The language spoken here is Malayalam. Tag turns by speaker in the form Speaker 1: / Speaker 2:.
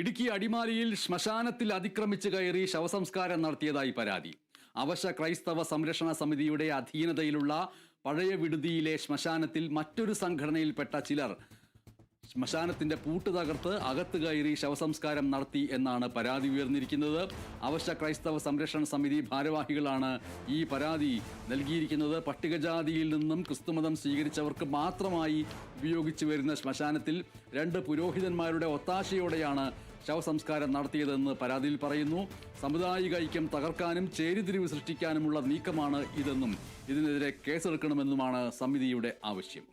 Speaker 1: ഇടുക്കി അടിമാലിയിൽ ശ്മശാനത്തിൽ അതിക്രമിച്ച് കയറി ശവസംസ്കാരം നടത്തിയതായി പരാതി. അവശ ക്രൈസ്തവ സംരക്ഷണ സമിതിയുടെ അധീനതയിലുള്ള പഴയ വിടുതിയിലെ ശ്മശാനത്തിൽ മറ്റൊരു സംഘടനയിൽപ്പെട്ട ചിലർ ശ്മശാനത്തിന്റെ പൂട്ട് തകർത്ത് അകത്ത് കയറി ശവസംസ്കാരം നടത്തി എന്നാണ് പരാതി ഉയർന്നിരിക്കുന്നത്. അവശ ക്രൈസ്തവ സംരക്ഷണ സമിതി ഭാരവാഹികളാണ് ഈ പരാതി നൽകിയിരിക്കുന്നത്. പട്ടികജാതിയിൽ നിന്നും ക്രിസ്തുമതം സ്വീകരിച്ചവർക്ക് മാത്രമായി ഉപയോഗിച്ചു വരുന്ന ശ്മശാനത്തിൽ രണ്ട് പുരോഹിതന്മാരുടെ ഒത്താശയോടെയാണ് ശവസംസ്കാരം നടത്തിയതെന്ന് പരാതിയിൽ പറയുന്നു. സാമുദായിക ഐക്യം തകർക്കാനും ചേരിതിരിവ് സൃഷ്ടിക്കാനുമുള്ള നീക്കമാണ് ഇതെന്നും ഇതിനെതിരെ കേസെടുക്കണമെന്നുമാണ് സമിതിയുടെ ആവശ്യം.